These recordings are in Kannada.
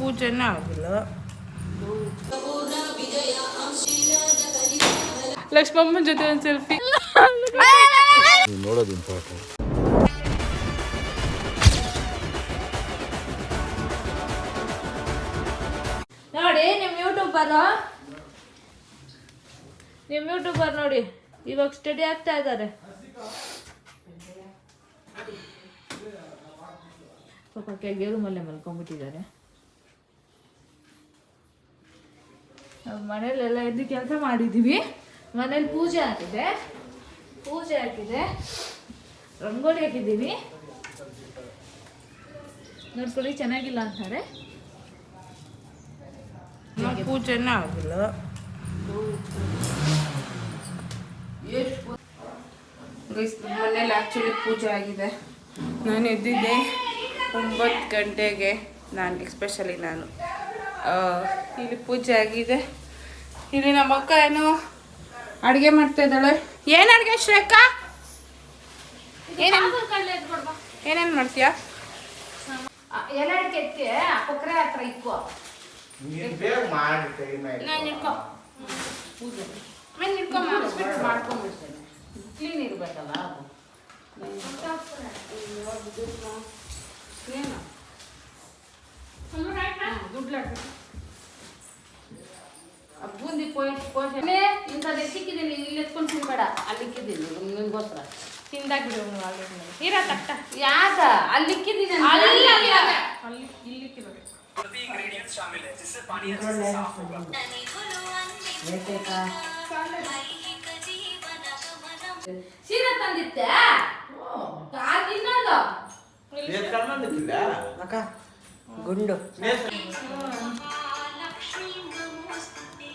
ಪೂಜೆನೇ ಆಗಿಲ್ಲ. ಲಕ್ಷ್ಮಮ್ಮನ ಜೊತೆ ಒಂದು ಸೆಲ್ಫಿ. ನೋಡೋದು ಇಂಪಾರ್ಟೆಂಟ್ ನೋಡಿ ನಿಮ್ಮ ಯೂಟ್ಯೂಬರ್ ನಿಮ್ಮ ಯೂಟ್ಯೂಬರ್ ನೋಡಿ ಇವಾಗ ಸ್ಟಡಿ ಆಗ್ತಾ ಇದ್ದಾರೆ. ಪಾಪ ಕೆಳಗೆ ಮಲ್ಲೆ ಮಲ್ಕೊಂಡ್ಬಿಟ್ಟಿದ್ದಾರೆ. ಮನೇಲೆಲ್ಲ ಎದ್ದು ಕೆಲಸ ಮಾಡಿದ್ದೀವಿ ಮನೇಲಿ ಪೂಜೆ ಹಾಕಿದೆ. ಪೂಜೆ ಹಾಕಿದೆ. ರಂಗೋಲಿ ಹಾಕಿದ್ದೀವಿ ನೋಡ್ಕೊಳ್ಳಿ, ಚೆನ್ನಾಗಿಲ್ಲ ಅಂತಾರೆ. ಪೂಜೆನೇ ಆಗಿಲ್ಲ. ಮನೇಲಿ ಆ್ಯಕ್ಚುಲಿ ಪೂಜೆ ಆಗಿದೆ. ನಾನು ಎದ್ದಿದ್ದೆ ಒಂಬತ್ತು ಗಂಟೆಗೆ, ನಾನು ಎಸ್ಪೆಷಲಿ ನಾನು. ಇಲ್ಲಿ ಪೂಜೆ ಆಗಿದೆ. ಇಲ್ಲಿ ನಮ್ಮ ಅಕ್ಕ ಏನು ಅಡುಗೆ ಮಾಡ್ತಾ ಇದ್ದಾಳೆ. ಏನು ಅಡುಗೆ ಶ್ರೇಖಾ ಏನೇನು ಏನೇನು ಮಾಡ್ತೀಯಾ? ಎಲೆ ಅಡಿಕೆ ಎತ್ತಿ ಕೊಕ್ಕರೆ ಹತ್ರ ಇಕ್ಕೋ. ಮಾಡ್ಕೊಂಡ್ಬಿಡ್ತೇನೆ. ಕ್ಲೀನ್ ಇರ್ಬೇಕಲ್ಲ ಅದು. ಏನು ಬೂಂದಿ ಪೋಯ್ ಪೋಷ ಇಂಥದ್ದು ಸಿಕ್ಕಿದ್ದೀನಿ ಇಲ್ಲಿ ಎತ್ಕೊಂಡು ತಿನ್ಬೇಡ. ಅಲ್ಲಿಕ್ಕಿದ್ದೀನಿ ನಿಮ್ಗೋಸ್ಕರ ತಿಂದಾಗ್ಬಿಡು ಇರ ತಟ್ಟ. ಯಾಕ? ಅಲ್ಲಿ ಇಕ್ಕಿದ್ದೀನಿ ಅಲ್ಲಿ ಸೀರೆ ತಂದಿತ್ತೆ ಇನ್ನೊಂದು ಅಕ್ಕ ಗುಂಡು.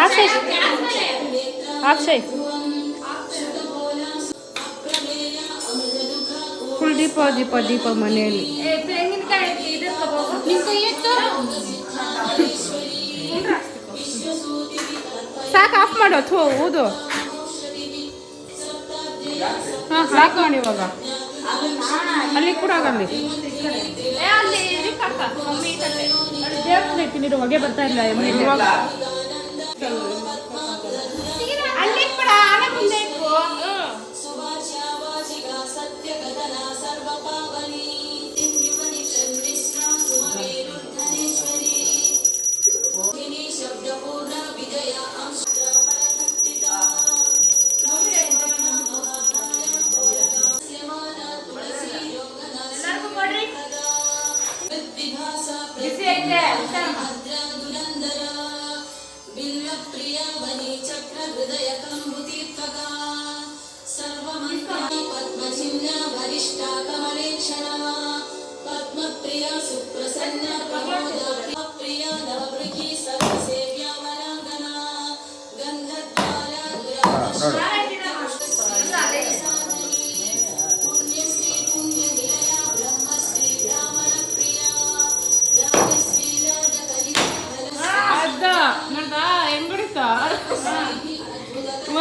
ಆಕ್ಷಯ್ ಸೈ ಫುಲ್ ದೀಪ ದೀಪ ದೀಪ ಮನೆಯಲ್ಲಿ ಸಾಕು ಆಫ್ ಮಾಡು ಥೋ ಹೌದು ಹಾಂ ಸಾಕು ಮಾಡಿ ಇವಾಗ. ಅಲ್ಲಿ ಕೂಡ ಆಗಲ್ಲಿ. ದೇವಸ್ಥಾನಕ್ಕೆ ಇಟ್ಟಿನಿ ಹೊಗೆ ಬರ್ತಾ ಇಲ್ಲ. ಇವಾಗ ప్రియావని చక్ర హృదయ కంబుదీర్ఘకా సర్వమంత్రి పద్మచిహ్న వరిష్ట కమలేక్షణ పద్మప్రియా సుప్రసన్న ప్రమోద ప్రియా నవృకీ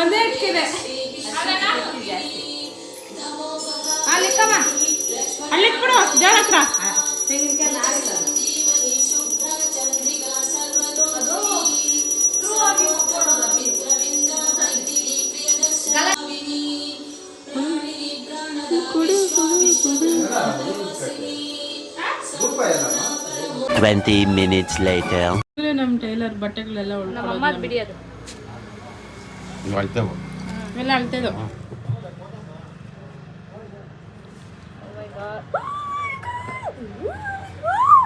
ಒಂದೇ ಇಟ್ಟಿದೆ. ಅಲ್ಲಿ ಇಕ್ಕಮ್ಮ ಅಲ್ಲಿ ಇಟ್ಬಿಡು ಜೋರ ಹತ್ರ twenty minutes late minutes later. ನಮ್ಮ ಟೈಲರ್ ಬಟ್ಟೆಗಳೆಲ್ಲ ನಮ್ಮಮ್ಮ ಬಿಡಿ ಅದು. ಆಯ್ತವ ಎಲ್ಲ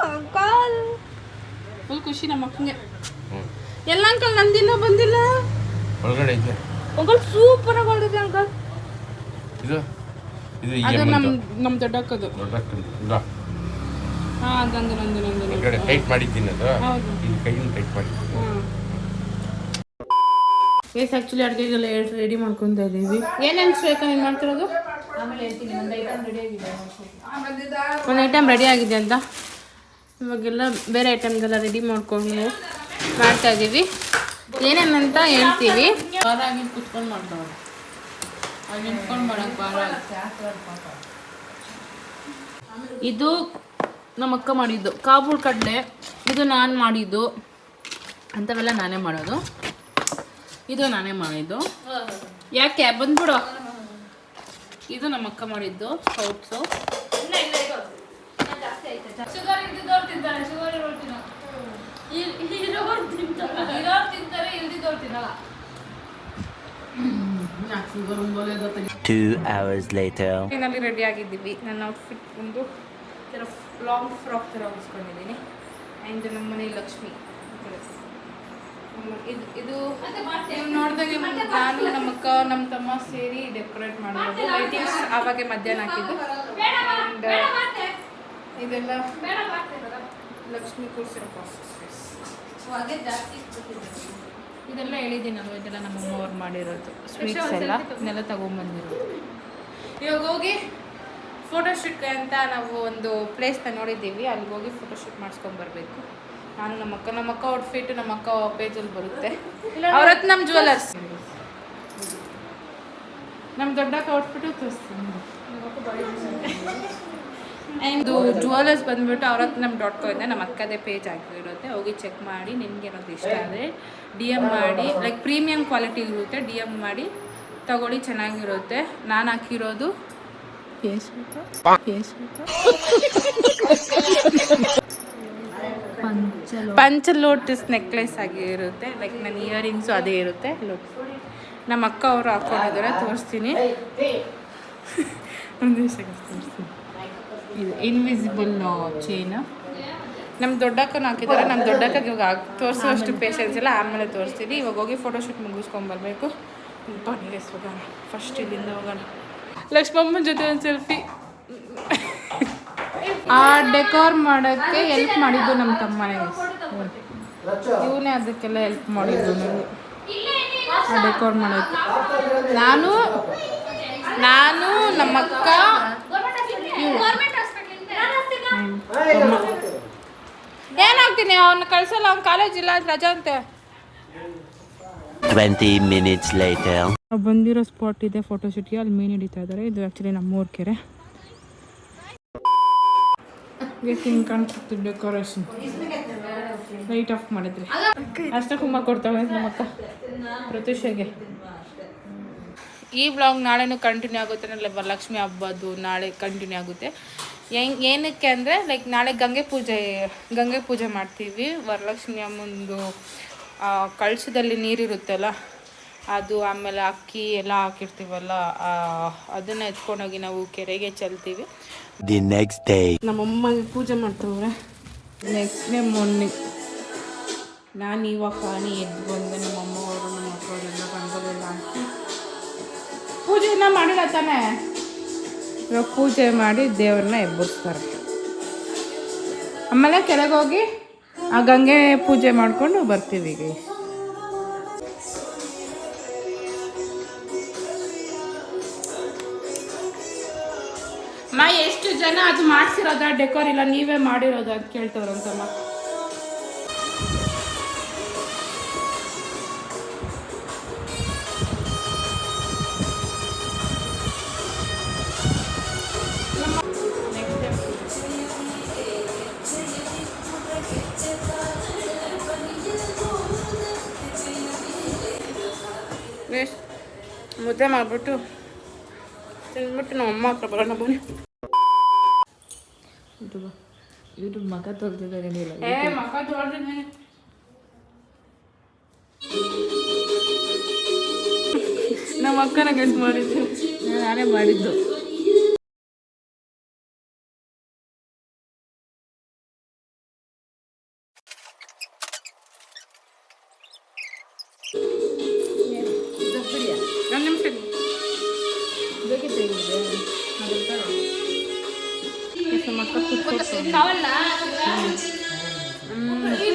ಅಂಕಲ್ ಫುಲ್ ಖುಷಿ ನಮ್ಮ ಅಕ್ಕಂಗೆ ಎಲ್ಲ ಅಂಕಲ್ ನಂದಿನ ಬಂದಿಲ್ಲ? ಒಳಗಡೆ ಐತೆ ಅಂಕಲ್ ಸೂಪರ್ ಆಗಿ ಹೊಡೆದಿದೆ ಅಂಕಲ್ ಇದು? ಇದು ಅದು ನಮ್ಮ. ನಮ್ಮ ದೊಡ್ಡಕ್ಕದು. ದೊಡ್ಡಕ್ಕದು. ಇದ. ಹಾಂ ನಂದು ನಂದು ನಂದು ಕಡೆ ಟೈಟ್ ಮಾಡಿದ್ದೀನಿ ಅದು ಹೌದು. ಇಲ್ಲಿ ಕೈಯಿಂದ ಟೈಟ್ ಮಾಡಿದ್ದೀನಿ ಎಸ್ ಆ್ಯಕ್ಚುಲಿ ಅಡುಗೆಗೆಲ್ಲ ರೆಡಿ ಮಾಡ್ಕೊತಾ ಇದ್ದೀವಿ. ಏನೇನು ಶ್ರೇಖ ನೀನು ಮಾಡ್ತಿರೋದು? ಆಮೇಲೆ ಹೇಳ್ತೀನಿ ಒಂದು ಐಟಮ್ ರೆಡಿ ಆಗಿದೆ. ಒಂದು ಐಟಮ್ ರೆಡಿ ಆಗಿದೆ ಅಂತ. ಇವಾಗೆಲ್ಲ ಬೇರೆ ಐಟಮ್ಗೆಲ್ಲ ರೆಡಿ ಮಾಡ್ಕೊಂಡು ಮಾಡ್ತಾ ಇದ್ದೀವಿ. ಏನೇನಂತ ಹೇಳ್ತೀವಿ. ಕುತ್ಕೊಂಡು ನಿಂತ್ಕೊಂಡು ಇದು ನಮ್ಮ ಅಕ್ಕ ಮಾಡಿದ್ದು. ಕಾಬೂಲ್ ಕಡಲೆ. ಇದು ನಾನು ಮಾಡಿದ್ದು. ಅಂಥವೆಲ್ಲ ನಾನೇ ಮಾಡೋದು. ಇದು ನಾನೇ ಮಾಡಿದ್ದು. ಯಾಕೆ ಬಂದ್ಬಿಡು. ಇದು ನಮ್ಮ ಅಕ್ಕ ಮಾಡಿದ್ದು. ನಲ್ಲಿ ರೆಡಿ ಆಗಿದ್ದೀವಿ. ನನ್ನ ಔಟ್ಫಿಟ್ ಒಂದು ಥರ ಲಾಂಗ್ ಫ್ರಾಕ್ ಥರ ಹೊಸ್ಕೊಂಡಿದ್ದೀನಿ ಆ್ಯಂಡ್ ನಮ್ಮ ಮನೆ ಲಕ್ಷ್ಮಿ ಇದು ಇದು ನೀವು ನೋಡಿದಾಗೆ ನಾನು ನಮ್ಮ ಅಕ್ಕ ನಮ್ಮ ತಮ್ಮ ಸೇರಿ ಡೆಕೋರೇಟ್ ಮಾಡಿರೋದು ಲೈಟಿಂಗ್ಸ್ ಆವಾಗೆ ಮಧ್ಯಾಹ್ನ ಹಾಕಿದ್ದು. ಆ್ಯಂಡ್ ಇದೆಲ್ಲ ಲಕ್ಷ್ಮಿ ಕೂರಿಸಿರೋ ಪ್ರಾಸೆಸ್ ಇದೆಲ್ಲ ಹೇಳಿದ್ದೀನಲ್ವ ಇದೆಲ್ಲ ನಮ್ಮ ಅವ್ರು ಮಾಡಿರೋದು. ಸ್ವೀಟ್ಸ್ ಎಲ್ಲ ಇದನ್ನೆಲ್ಲ ತಗೊಂಬಂದಿರೋದು. ಇವಾಗ ಹೋಗಿ ಫೋಟೋಶೂಟ್ಗೆ ಅಂತ ನಾವು ಒಂದು ಪ್ಲೇಸ್ನ ನೋಡಿದ್ದೀವಿ. ಅಲ್ಲಿಗೆ ಹೋಗಿ ಫೋಟೋಶೂಟ್ ಮಾಡಿಸ್ಕೊಂಡು ಬರಬೇಕು. ನಾನು ನಮ್ಮ ಅಕ್ಕ ನಮ್ಮ ಅಕ್ಕ ಔಟ್ಫಿಟ್ ನಮ್ಮ ಅಕ್ಕ ಪೇಜಲ್ಲಿ ಬರುತ್ತೆ ಅವ್ರ ಹತ್ರ ನಮ್ಮ ಜ್ಯುವೆಲರ್ಸ್ ನಮ್ಮ ದೊಡ್ಡಕ್ಕ ಔಟ್ಫಿಟ್ಟು ತೋರಿಸ್ತೀನಿ. ಇದು ಜ್ಯುವೆಲರ್ಸ್ ಬಂದ್ಬಿಟ್ಟು ಅವ್ರ ಹತ್ರ ನಮ್ಮ ಡಾಟ್ ಕೋ ಇದೆ ನಮ್ಮ ಅಕ್ಕದೇ ಪೇಜ್ ಆಗಿರುತ್ತೆ ಹೋಗಿ ಚೆಕ್ ಮಾಡಿ ನಿಮ್ಗೆ ಏನಾದ್ರು ಇಷ್ಟ ಆದರೆ ಡಿ ಎಂ ಮಾಡಿ. ಲೈಕ್ ಪ್ರೀಮಿಯಂ ಕ್ವಾಲಿಟಿ ಇರುತ್ತೆ ಡಿ ಎಂ ಮಾಡಿ ತಗೊಳ್ಳಿ ಚೆನ್ನಾಗಿರುತ್ತೆ. ನಾನು ಹಾಕಿರೋದು ಪಂಚ ಲೋಟಸ್ ನೆಕ್ಲೆಸ್ ಆಗಿರುತ್ತೆ ಲೈಕ್ ನನ್ನ ಇಯರಿಂಗ್ಸು ಅದೇ ಇರುತ್ತೆ. ನಮ್ಮ ಅಕ್ಕ ಅವರು ಹಾಕೊಂಡಿದ್ದಾರೆ, ತೋರಿಸ್ತೀನಿ. ಒಂದು ತೋರಿಸ್ತೀನಿ. ಇನ್ವಿಸಿಬಲ್ ಚೈನ್ ನಮ್ಮ ದೊಡ್ಡಕ್ಕನ ಹಾಕಿದ್ದಾರೆ. ನಮ್ಮ ದೊಡ್ಡಕ್ಕಗೆ ಇವಾಗ ತೋರಿಸೋಷ್ಟು ಪೇಷನ್ಸ್ ಇಲ್ಲ. ಆಮೇಲೆ ತೋರಿಸ್ತೀನಿ. ಇವಾಗ ಹೋಗಿ ಫೋಟೋಶೂಟ್ ಮುಗಿಸ್ಕೊಂಬರ್ಬೇಕು ಬನ್ನಿ ಹೋಗೋಣ. ಫಸ್ಟ್ ಇಲ್ಲಿಂದ ಹೋಗೋಣ. ಲಕ್ಷ್ಮಮ್ಮನ ಜೊತೆ ಒಂದು ಸೆಲ್ಫಿ ಆ ಡೆಕೋರ್ ಮಾಡೋಕ್ಕೆ ಹೆಲ್ಪ್ ಮಾಡಿದ್ದು ನಮ್ಮ ತಮ್ಮನೇ ಇವನೇ ಅದಕ್ಕೆಲ್ಲ ಹೆಲ್ಪ್ ಮಾಡಿದ್ದು ನನಗೆ ಆ ಡೆಕೋರ್ ಮಾಡೋಕ್ಕೆ. ನಾನು ನಾನು ನಮ್ಮಕ್ಕ ಏನಾಗ್ತೀನಿ ಅವ್ನ ಕಳ್ಸಲ್ಲ ಅವ್ನ ಕಾಲೇಜ್ ಇಲ್ಲ ರಜಾ ಅಂತೆ. 20 minutes later. ನಾವು ಬಂದಿರೋ ಸ್ಪಾಟ್ ಇದೆ ಫೋಟೋಶೂಟ್ಗೆ ಅಲ್ಲಿ ಮೀನು ಹಿಡಿತಾ ಇದ್ದಾರೆ ಇದು ಆ್ಯಕ್ಚುಲಿ ನಮ್ಮೂರ ಕೆರೆ. ಹಿಂಗೆ ಕಾಣಿಸುತ್ತೆ ಡೆಕೋರೇಷನ್ ಲೈಟ್ ಆಫ್ ಮಾಡಿದ್ರಿ. ಅಷ್ಟೇ ಕುಮ್ಮ ಕೊಡ್ತಾಳೆ ನಮ್ಮಕ್ಕ. ಪ್ರತ್ಯುಷಗೆ ಈ ವ್ಲಾಗ್ ನಾಳೆನೂ ಕಂಟಿನ್ಯೂ ಆಗುತ್ತೆ ಅಂದರೆ ವರಲಕ್ಷ್ಮಿ ಹಬ್ಬದ್ದು ನಾಳೆ ಕಂಟಿನ್ಯೂ ಆಗುತ್ತೆ. ಹೆಂಗ್ ಏನಕ್ಕೆ ಅಂದರೆ ಲೈಕ್ ನಾಳೆ ಗಂಗೆ ಪೂಜೆ ಗಂಗೆ ಪೂಜೆ ಮಾಡ್ತೀವಿ. ವರಲಕ್ಷ್ಮಿ ಅಮ್ಮಂದು ಕಳಶದಲ್ಲಿ ನೀರಿರುತ್ತಲ್ಲ, ಅದು ಆಮೇಲೆ ಅಕ್ಕಿ ಎಲ್ಲ ಹಾಕಿರ್ತೀವಲ್ಲ ಅದನ್ನ ಎತ್ಕೊಂಡೋಗಿ ನಾವು ಕೆರೆಗೆ ಚೆಲ್ತೀವಿ. The ನೆಕ್ಸ್ಟ್ ಡೇ ನಮ್ಮಮ್ಮಗೆ ಪೂಜೆ ಮಾಡ್ತವ್ರೆ. ನೆಕ್ಸ್ಟ್ ಡೇ ಮೊನ್ನೆ ನಾನು ಇವಾಗ ಕಾಣಿ ಎದ್ದು ಬಂದೆ ನಮ್ಮಮ್ಮ ಅವರು ನಮ್ಮ ಮಕ್ಕಳೆಲ್ಲ ಬಂದವರೆಲ್ಲ ಹಾಕಿ. ಪೂಜೆನ ಮಾಡಿಲ್ಲ ತಾನೇ? ಇವಾಗ ಪೂಜೆ ಮಾಡಿ ದೇವ್ರನ್ನ ಎಬ್ಬರಿಸ್ತಾರೆ. ಆಮೇಲೆ ಕೆಳಗೆ ಹೋಗಿ ಆ ಗಂಗೆ ಪೂಜೆ ಮಾಡಿಕೊಂಡು ಬರ್ತೀವಿ ಈಗ. ಮಾ, ಎಷ್ಟು ಜನ ಅದು ಮಾಡ್ಸಿರೋದ? ಡೆಕೋರ್ ಇಲ್ಲ ನೀವೇ ಮಾಡಿರೋದ ಅಂತ ಕೇಳ್ತವ್ರಂತಮ್ಮ. ಮುದ್ದೆ ಮಾಡಿಬಿಟ್ಟು ತಿಂದ್ಬಿಟ್ಟು ನಮ್ಮ ಅಮ್ಮ ಹತ್ರ ಬರೋಣ ಬನ್ನಿ. ಯೂಟ್ಯೂಬ್ ಮಗ ಏ ಮಕ್ಕ ತೊಳ್ದಿದ್ದೀನಿ ನಮ್ಮ ಅಕ್ಕನ ಗೆಸ್ ಮಾಡಿದ್ದು. ನಾನೇ ಮಾಡಿದ್ದು. కావాలనా ఇది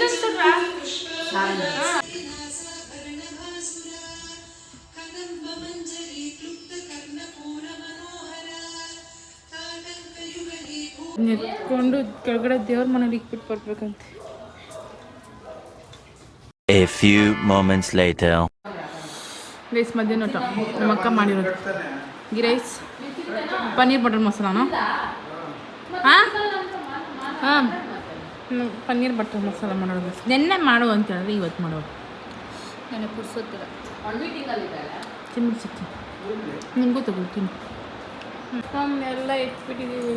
ನೆತ್ಕೊಂಡು ಕೆಳಗಡೆ ದೇವ್ರ ಮನೇಲಿ ಇಕ್ಬಿಟ್ಟು ಬರ್ಬೇಕಂತೆ. A few moments later. Rice ಮಧ್ಯಾಹ್ನ ಊಟ. ನಮ್ಮ ಅಕ್ಕ ಮಾಡಿರೋದು. Ghee rice. ಪನ್ನೀರ್ ಬಟರ್ ಮಸಾಲಾನ? ಹಾಂ? ಹಾಂ. ಪನ್ನೀರ್ ಬಟರ್ ಮಸಾಲ ಮಾಡೋದು. ನೆನ್ನೆ ಮಾಡು ಅಂತ ಹೇಳಿದ್ರೆ ಇವತ್ತು ಮಾಡೋದು. ನನಗೆ ಮೀಟಿಂಗಲ್ಲಿದ್ದಾಳೆ ತಿಂದು ಸಿಕ್ಕಿ ನಿಮಗೂ ತಗೊಳ್ತೀನಿ ಎಲ್ಲ ಇಟ್ಬಿಟ್ಟಿದ್ದೀವಿ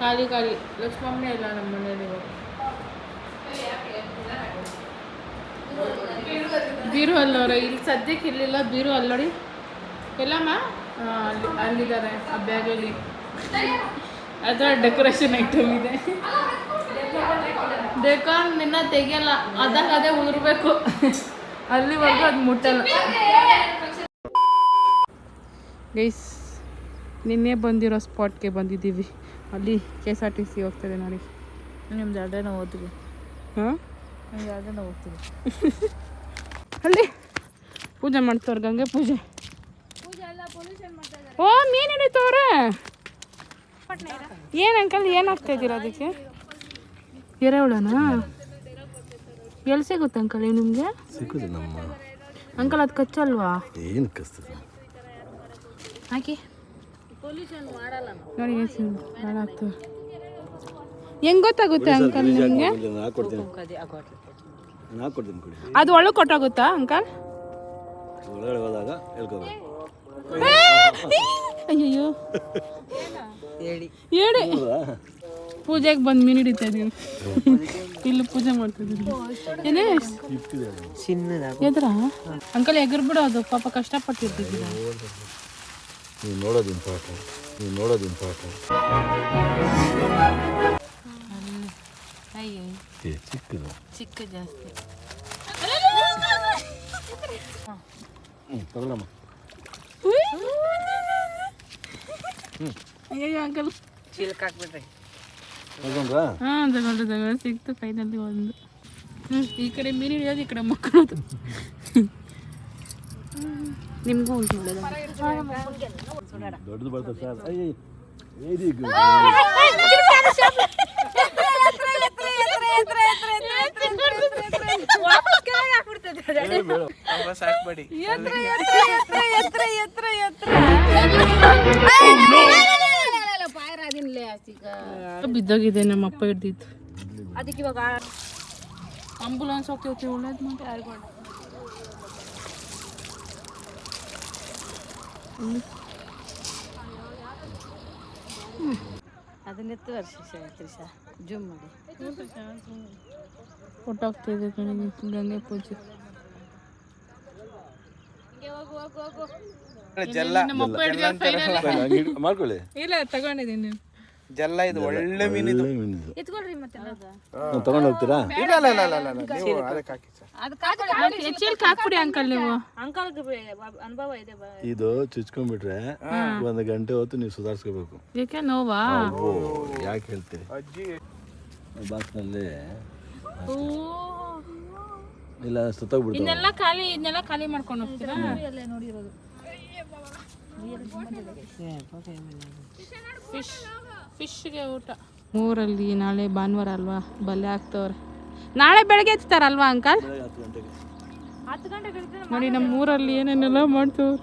ಖಾಲಿ ಖಾಲಿ. ಲಕ್ಷ್ಮಮ್ಮನೇ ಇಲ್ಲ ನಮ್ಮ ಮನೇಲಿ ಬೀರು ಅಲ್ಲವ್ರೆ ಇಲ್ಲಿ ಸದ್ಯಕ್ಕೆ ಇರಲಿಲ್ಲ ಬೀರು ಅಲ್ಲೋಡಿ ಎಲ್ಲಮ್ಮ? ಅಲ್ಲಿ ಅಲ್ಲಿದ್ದಾರೆ ಆ ಬ್ಯಾಗಲ್ಲಿ. ಅದರ ಡೆಕೋರೇಷನ್ ಐಟಮ್ ಇದೆ. ಡೆಕೋರ್ ನಿನ್ನ ತೆಗಿಯಲ್ಲ ಅದಾಗ ಅದೇ ಉದುರ್ಬೇಕು. ಅಲ್ಲಿವರೆಗೂ ಅದು ಮುಟ್ಟಲ್ಲ. ಗೈಸ್ ನಿನ್ನೆ ಬಂದಿರೋ ಸ್ಪಾಟ್ಗೆ ಬಂದಿದ್ದೀವಿ. ಅಲ್ಲಿ K S R T C ಹೋಗ್ತದೆ ನೋಡಿ. ನಿಮ್ದು ಎರಡನೇ ಓದ್ತೀವಿ ಹಾಂ? ನಿಮ್ದು ಎರಡನೇ ಓದ್ತೀವಿ ಅಲ್ಲಿ ಪೂಜೆ ಮಾಡ್ತವ್ರ ಗಂಗೆ ಪೂಜೆ. ಓ ಮೀನು ಹಿಡಿತವ್ರೆ. ಏನು ಅಂಕಲ್ ಏನು ಹಾಕ್ತಾ ಇದ್ದೀರಾ ಅದಕ್ಕೆ? ಎರೆಹುಳನಾ? ಎಲ್ಲಿ ಸಿಗುತ್ತೆ ಅಂಕಲ್ ನಿಮಗೆ? ನಿಮ್ಗೆ ನಮ್ಮ. ಅಂಕಲ್ ಅದು ಕಚ್ಚಲ್ವಾ? ಏನು ಕಸ್ತದೆ? ಹಾಕಿ. ನೋಡಿ ಹೆಂಗ್ ಗೊತ್ತಾಗುತ್ತೆ ಅಂಕಲ್ ನಿಮಗೆ? ಅದು ಒಳಗೆ ಕೊಟ್ಟಾಗುತ್ತಾ ಅಂಕಲ್ ಅಯ್ಯೋ ಹೇಳಿ. ಪೂಜೆಗೆ ಬಂದು ಮೀನು ಹಿಡಿತಾ ಇದೀನಿ ಇಲ್ಲಿ ಪೂಜೆ ಮಾಡ್ತಿದ್ರ ಏನೇ? ಎದ್ರ? ಅಂಕಲ್ ಎಗರ್ ಬಿಡು ಅದು ಪಾಪ ಕಷ್ಟಪಟ್ಟಿರ್ತಿದ್ದೀರ? ನೀವು ನೋಡೋದು ಇಂಪಾರ್ಟೆಂಟ್ ನೀವು ನೋಡೋದು ಇಂಪಾರ್ಟೆಂಟ್ ಅಯ್ಯೋ. ಏ ಚಿಕ್ಕದು. ಚಿಕ್ಕ ಜಾಸ್ತಿ. ಹ್ಞೂ ತಗೊಳಮ್ಮ. ಅಯ್ಯಯ್ಯೋ ಅಂಕಲ್ ತಗೊಂಡ್ರಾ? ಹಾಂ ತಗೊಂಡು ತಗೊಂಡು ಸಿಕ್ತು ಫೈನಲ್ಲಿ ಒಂದು. ಈ ಕಡೆ ಮೀನು ಹಿಡಿಯೋದು ಈ ಕಡೆ ಮಕ್ಕಳದು ನಿಮಗೂ ಉಂಟು ದೊಡ್ಡದು ಬರ್ತದೆ ಸರ್ ಅಯ್ಯ ಏದಿ ಬಿದ್ದೋಗಿದೆ ನಮ್ಮ ಅಪ್ಪ ಹಿಡ್ದಿದ್ದು. ಅದಕ್ಕೆ ಇವಾಗ ಆಂಬುಲೆನ್ಸ್ ಹೋಗ್ತೈತಿ ಒಳ್ಳೇದು ಮತ್ತೆ ಅದನ್ನ ಎತ್ತು ವರ್ಷ ತ್ರಿಷಾ ಜೂಮ್ ಮಾಡಿ. ಫೋಟೋ ಕಣಿ ಗಂಗೆ ಪೂಜೆ. ಮಾಡ್ಕೊಳ್ಳಿ. ಇಲ್ಲ ತಗೊಂಡಿದ್ದೀನಿ. ಜಲ್ಲ ಇದು ಒಳ್ಳೆ ಮೀನು ಇದು. ಎತ್ಕೊಳ್ರಿ ಮತ್ತೆ ತಗೊಂಡು ಹೋಗ್ತೀರಾ? ಇಲ್ಲ ಇಲ್ಲ ಇಲ್ಲ ಇಲ್ಲ ಇಲ್ಲ ನೀವು ಅದಕ್ಕೆ ಹಾಕಿ ಸರ್. ಹೆಚ್ಚಿಗೆ ಹಾಕ್ಬಿಡಿ ಅಂಕಲ್ ನೀವು. ಅಂಕಲ್ಗೆ ಅನುಭವ ಇದೆ ಇದು ಚುಚ್ಕೊಂಡ್ಬಿಟ್ರೆ ಒಂದು ಗಂಟೆ ಹೊತ್ತು ನೀವು ಸುಧಾರಿಸ್ಕೋಬೇಕು. ಯಾಕೆ ನೋವಾ? ಓ ಯಾಕೆ ಹೇಳ್ತೀರಿ? ಬಾಕ್ಸ್ನಲ್ಲಿ ಇಲ್ಲ ಸುತ್ತೋಗ್ಬಿಡ್ತು. ಇದನ್ನೆಲ್ಲ ಖಾಲಿ ಇದನ್ನೆಲ್ಲ ಖಾಲಿ ಮಾಡ್ಕೊಂಡು ಹೋಗ್ತೀರಾ? ನೋಡಿರೋದು. ಫಿಶ್. ಫಿಶ್ಗೆ ಊಟ. ಊರಲ್ಲಿ ನಾಳೆ ಭಾನುವಾರ ಅಲ್ವಾ? ಬಲೆ ಹಾಕ್ತವ್ರೆ. ನಾಳೆ ಬೆಳಗ್ಗೆ ಎತ್ತಾರಲ್ವಾ ಅಂಕಲ್? ನೋಡಿ ನಮ್ಮ ಊರಲ್ಲಿ ಏನೇನೆಲ್ಲ ಮಾಡ್ತವ್ರೆ.